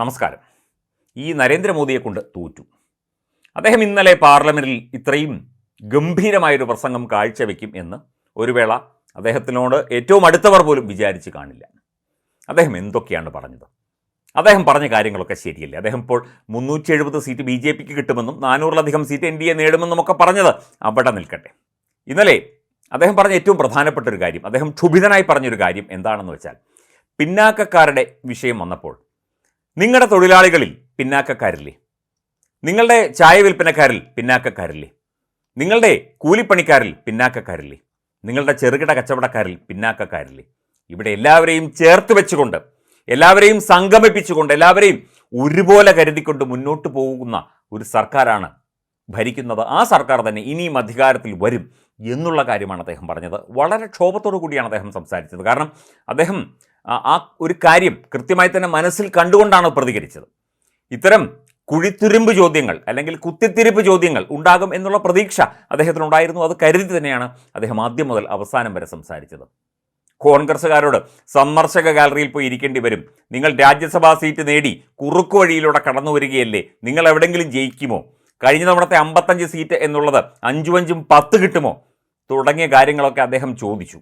നമസ്കാരം. ഈ നരേന്ദ്രമോദിയെ കൊണ്ട് തോറ്റു. അദ്ദേഹം ഇന്നലെ പാർലമെന്റിൽ ഇത്രയും ഗംഭീരമായൊരു പ്രസംഗം കാഴ്ചവെക്കും എന്ന് ഒരു വേള അദ്ദേഹത്തിനോട് ഏറ്റവും അടുത്തവർ പോലും വിചാരിച്ച് കാണില്ല. അദ്ദേഹം എന്തൊക്കെയാണ് പറഞ്ഞത്? അദ്ദേഹം പറഞ്ഞ കാര്യങ്ങളൊക്കെ ശരിയല്ലേ? അദ്ദേഹം ഇപ്പോൾ മുന്നൂറ്റി എഴുപത് സീറ്റ് ബി ജെ പിക്ക് കിട്ടുമെന്നും നാനൂറിലധികം സീറ്റ് എൻ ഡി എ നേടുമെന്നും ഒക്കെ പറഞ്ഞത് അവിടെ നിൽക്കട്ടെ. ഇന്നലെ അദ്ദേഹം പറഞ്ഞ ഏറ്റവും പ്രധാനപ്പെട്ട ഒരു കാര്യം അദ്ദേഹം ക്ഷുഭിതനായി പറഞ്ഞൊരു കാര്യം എന്താണെന്ന് വെച്ചാൽ പിന്നാക്കക്കാരുടെ വിഷയം വന്നപ്പോൾ നിങ്ങളുടെ തൊഴിലാളികളിൽ പിന്നാക്കക്കാരില്ലേ? നിങ്ങളുടെ ചായ വിൽപ്പനക്കാരിൽ പിന്നാക്കക്കാരില്ലേ? നിങ്ങളുടെ കൂലിപ്പണിക്കാരിൽ പിന്നാക്കക്കാരില്ലേ? നിങ്ങളുടെ ചെറുകിട കച്ചവടക്കാരിൽ പിന്നാക്കക്കാരില്ലേ? ഇവിടെ എല്ലാവരെയും ചേർത്ത് വെച്ചുകൊണ്ട് എല്ലാവരെയും സംഗമിപ്പിച്ചുകൊണ്ട് എല്ലാവരെയും ഒരുപോലെ കരുതിക്കൊണ്ട് മുന്നോട്ട് പോകുന്ന ഒരു സർക്കാരാണ് ഭരിക്കുന്നത്. ആ സർക്കാർ തന്നെ ഇനിയും അധികാരത്തിൽ വരും എന്നുള്ള കാര്യമാണ് അദ്ദേഹം പറഞ്ഞത്. വളരെ ക്ഷോഭത്തോടു കൂടിയാണ് അദ്ദേഹം സംസാരിച്ചത്. കാരണം അദ്ദേഹം ആ- ഒരു കാര്യം കൃത്യമായി തന്നെ മനസ്സിൽ കണ്ടുകൊണ്ടാണ് പ്രതികരിച്ചത്. ഇത്തരം കുഴിത്തുരുമ്പ് ചോദ്യങ്ങൾ അല്ലെങ്കിൽ കുത്തിത്തിരിപ്പ് ചോദ്യങ്ങൾ ഉണ്ടാകും എന്നുള്ള പ്രതീക്ഷ അദ്ദേഹത്തിനുണ്ടായിരുന്നു. അത് കരുതി തന്നെയാണ് അദ്ദേഹം ആദ്യം മുതൽ അവസാനം വരെ സംസാരിച്ചത്. കോൺഗ്രസ്സുകാരോട് സന്ദർശക ഗാലറിയിൽ പോയി ഇരിക്കേണ്ടി വരും. നിങ്ങൾ രാജ്യസഭാ സീറ്റ് നേടി കുറുക്കു വഴിയിലൂടെ കടന്നു വരികയല്ലേ? നിങ്ങൾ എവിടെങ്കിലും ജയിക്കുമോ? കഴിഞ്ഞ തവണത്തെ അമ്പത്തഞ്ച് സീറ്റ് എന്നുള്ളത് അഞ്ചും അഞ്ചും പത്ത് കിട്ടുമോ? തുടങ്ങിയ കാര്യങ്ങളൊക്കെ അദ്ദേഹം ചോദിച്ചു.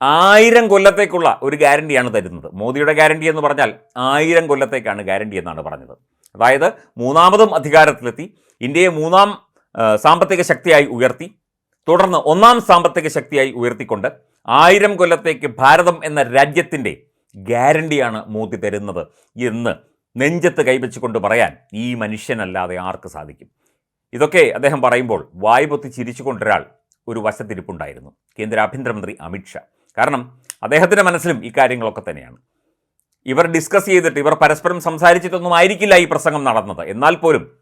ആയിരം കൊല്ലത്തേക്കുള്ള ഒരു ഗ്യാരണ്ടിയാണ് തരുന്നത്. മോദിയുടെ ഗ്യാരണ്ടി എന്ന് പറഞ്ഞാൽ ആയിരം കൊല്ലത്തേക്കാണ് ഗ്യാരണ്ടി എന്നാണ് പറഞ്ഞത്. അതായത് മൂന്നാമതും അധികാരത്തിലെത്തി ഇന്ത്യയെ മൂന്നാം സാമ്പത്തിക ശക്തിയായി ഉയർത്തി തുടർന്ന് ഒന്നാം സാമ്പത്തിക ശക്തിയായി ഉയർത്തിക്കൊണ്ട് ആയിരം കൊല്ലത്തേക്ക് ഭാരതം എന്ന രാജ്യത്തിന്റെ ഗ്യാരണ്ടിയാണ് മോദി തരുന്നത് എന്ന് നെഞ്ചത്ത് കൈവച്ചുകൊണ്ട് പറയാൻ ഈ മനുഷ്യനല്ലാതെ ആർക്ക് സാധിക്കും? ഇതൊക്കെ അദ്ദേഹം പറയുമ്പോൾ വായ്പൊത്തി ചിരിച്ചുകൊണ്ടൊരാൾ ഒരു വശത്തിരിപ്പുണ്ടായിരുന്നു. കേന്ദ്ര ആഭ്യന്തരമന്ത്രി അമിത്ഷാ കാരണം അദ്ദേഹത്തിന്റെ മനസ്സിലും ഈ കാര്യങ്ങളൊക്കെ തന്നെയാണ്. ഇവർ ഡിസ്കസ് ചെയ്തിട്ട് ഇവർ പരസ്പരം സംസാരിച്ചിട്ടൊന്നും ആയിരിക്കില്ല ഈ പ്രസംഗം നടന്നത്. എന്നാൽ പോലും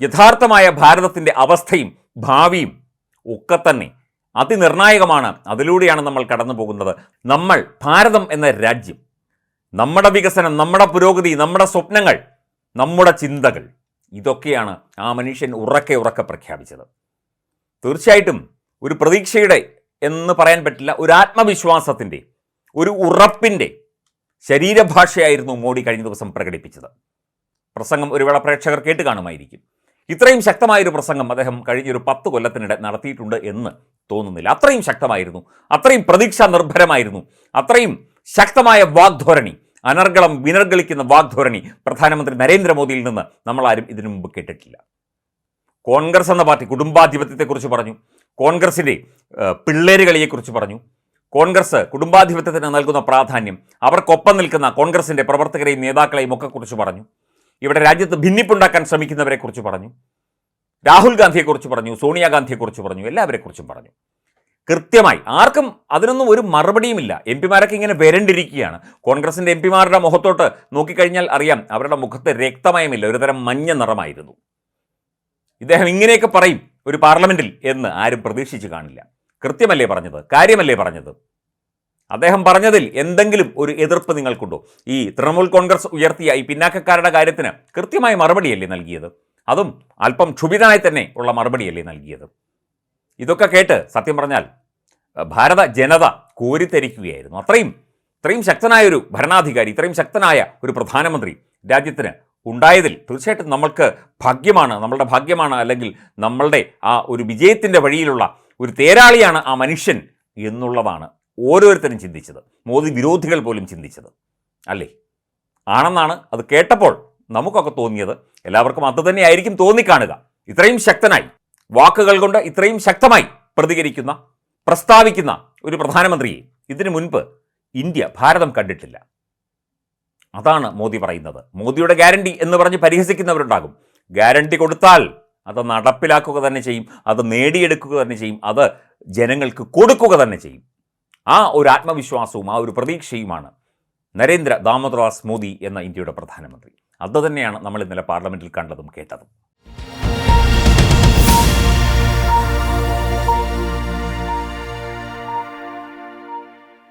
യഥാർത്ഥമായ ഭാരതത്തിന്റെ അവസ്ഥയും ഭാവിയും ഒക്കെ തന്നെ അതിനിർണായകമാണ്. അതിലൂടെയാണ് നമ്മൾ കടന്നു പോകുന്നത്. നമ്മൾ ഭാരതം എന്ന രാജ്യം നമ്മുടെ വികസനം നമ്മുടെ പുരോഗതി നമ്മുടെ സ്വപ്നങ്ങൾ നമ്മുടെ ചിന്തകൾ ഇതൊക്കെയാണ് ആ മനുഷ്യൻ ഉറക്കെ ഉറക്കെ പ്രഖ്യാപിച്ചത്. തീർച്ചയായിട്ടും ഒരു പ്രതീക്ഷയുടെ എന്ന് പറയാൻ പറ്റില്ല. ഒരു ആത്മവിശ്വാസത്തിന്റെ ഒരു ഉറപ്പിന്റെ ശരീരഭാഷയായിരുന്നു മോഡി കഴിഞ്ഞ ദിവസം പ്രകടിപ്പിച്ചത്. പ്രസംഗം ഒരുവേള പ്രേക്ഷകർ കേട്ട് കാണുമായിരിക്കും. ഇത്രയും ശക്തമായൊരു പ്രസംഗം അദ്ദേഹം കഴിഞ്ഞൊരു പത്ത് കൊല്ലത്തിനിടെ നടത്തിയിട്ടുണ്ട് എന്ന് തോന്നുന്നില്ല. അത്രയും ശക്തമായിരുന്നു. അത്രയും പ്രതീക്ഷാ നിർഭരമായിരുന്നു. അത്രയും ശക്തമായ വാഗ്ധോരണി അനർഗളം വിനർഗളിക്കുന്ന വാഗ്ധോരണി പ്രധാനമന്ത്രി നരേന്ദ്രമോദിയിൽ നിന്ന് നമ്മളാരും ഇതിനു മുമ്പ് കേട്ടിട്ടില്ല. കോൺഗ്രസ് എന്ന പാർട്ടി കുടുംബാധിപത്യത്തെക്കുറിച്ച് പറഞ്ഞു. കോൺഗ്രസിന്റെ പിള്ളേര് കളിയെക്കുറിച്ച് പറഞ്ഞു. കോൺഗ്രസ് കുടുംബാധിപത്യത്തിന് നൽകുന്ന പ്രാധാന്യം അവർക്കൊപ്പം നിൽക്കുന്ന കോൺഗ്രസിന്റെ പ്രവർത്തകരെയും നേതാക്കളെയും ഒക്കെ കുറിച്ച് പറഞ്ഞു. ഇവിടെ രാജ്യത്ത് ഭിന്നിപ്പുണ്ടാക്കാൻ ശ്രമിക്കുന്നവരെക്കുറിച്ച് പറഞ്ഞു. രാഹുൽ ഗാന്ധിയെക്കുറിച്ച് പറഞ്ഞു സോണിയാഗാന്ധിയെക്കുറിച്ച് പറഞ്ഞു എല്ലാവരെക്കുറിച്ചും പറഞ്ഞു. കൃത്യമായി ആർക്കും അതിനൊന്നും ഒരു മറുപടിയുമില്ല. എം പിമാരൊക്കെ ഇങ്ങനെ വരണ്ടിരിക്കുകയാണ്. കോൺഗ്രസിന്റെ എം പിമാരുടെ മുഖത്തോട്ട് നോക്കിക്കഴിഞ്ഞാൽ അറിയാം അവരുടെ മുഖത്ത് രക്തമയമില്ല ഒരുതരം മഞ്ഞ നിറമായിരുന്നു. ഇദ്ദേഹം ഇങ്ങനെയൊക്കെ പറയും. ഒരു പാർലമെന്റിൽ എന്ന് ആരും പ്രതീക്ഷിച്ചു കാണില്ല. കൃത്യമല്ലേ പറഞ്ഞത്? കാര്യമല്ലേ പറഞ്ഞത്? അദ്ദേഹം പറഞ്ഞതിൽ എന്തെങ്കിലും ഒരു എതിർപ്പ് നിങ്ങൾക്കുണ്ടോ? ഈ തൃണമൂൽ കോൺഗ്രസ് ഉയർത്തിയ ഈ പിന്നാക്കക്കാരുടെ കാര്യത്തിന് കൃത്യമായ മറുപടിയല്ലേ നൽകിയത്? അതും അല്പം ക്ഷുഭിതനായി തന്നെ ഉള്ള മറുപടിയല്ലേ നൽകിയത്? ഇതൊക്കെ കേട്ട് സത്യം പറഞ്ഞാൽ ഭാരത ജനത കോരിത്തരിക്കുകയായിരുന്നു. അത്രയും ഇത്രയും ശക്തനായ ഒരു ഭരണാധികാരി ഇത്രയും ശക്തനായ ഒരു പ്രധാനമന്ത്രി രാജ്യത്തിന് ഉണ്ടായതിൽ തീർച്ചയായിട്ടും നമ്മൾക്ക് ഭാഗ്യമാണ് നമ്മളുടെ ഭാഗ്യമാണ് അല്ലെങ്കിൽ നമ്മളുടെ ആ ഒരു വിജയത്തിന്റെ വഴിയിലുള്ള ഒരു തേരാളിയാണ് ആ മനുഷ്യൻ എന്നുള്ളതാണ് ഓരോരുത്തരും ചിന്തിച്ചത്. മോദി വിരോധികൾ പോലും ചിന്തിച്ചത്. അല്ലേ? ആണെന്നാണ് അത് കേട്ടപ്പോൾ നമുക്കൊക്കെ തോന്നിയത്. എല്ലാവർക്കും അത് തന്നെയായിരിക്കും തോന്നിക്കാണുക. ഇത്രയും ശക്തനായി വാക്കുകൾ കൊണ്ട് ഇത്രയും ശക്തമായി പ്രതികരിക്കുന്ന പ്രസ്താവിക്കുന്ന ഒരു പ്രധാനമന്ത്രിയെ ഇതിനു മുൻപ് ഇന്ത്യ ഭാരതം കണ്ടിട്ടില്ല. അതാണ് മോദി പറയുന്നത്. മോദിയുടെ ഗ്യാരണ്ടി എന്ന് പറഞ്ഞ് പരിഹസിക്കുന്നവരുണ്ടാകും. ഗ്യാരണ്ടി കൊടുത്താൽ അത് നടപ്പിലാക്കുക തന്നെ ചെയ്യും അത് നേടിയെടുക്കുക തന്നെ ചെയ്യും അത് ജനങ്ങൾക്ക് കൊടുക്കുക തന്നെ ചെയ്യും. ആ ഒരു ആത്മവിശ്വാസവും ആ ഒരു പ്രതീക്ഷയുമാണ് നരേന്ദ്ര ദാമോദർദാസ് മോദി എന്ന ഇന്ത്യയുടെ പ്രധാനമന്ത്രി. അത് തന്നെയാണ് നമ്മൾ ഇന്നലെ പാർലമെന്റിൽ കണ്ടതും കേട്ടതും.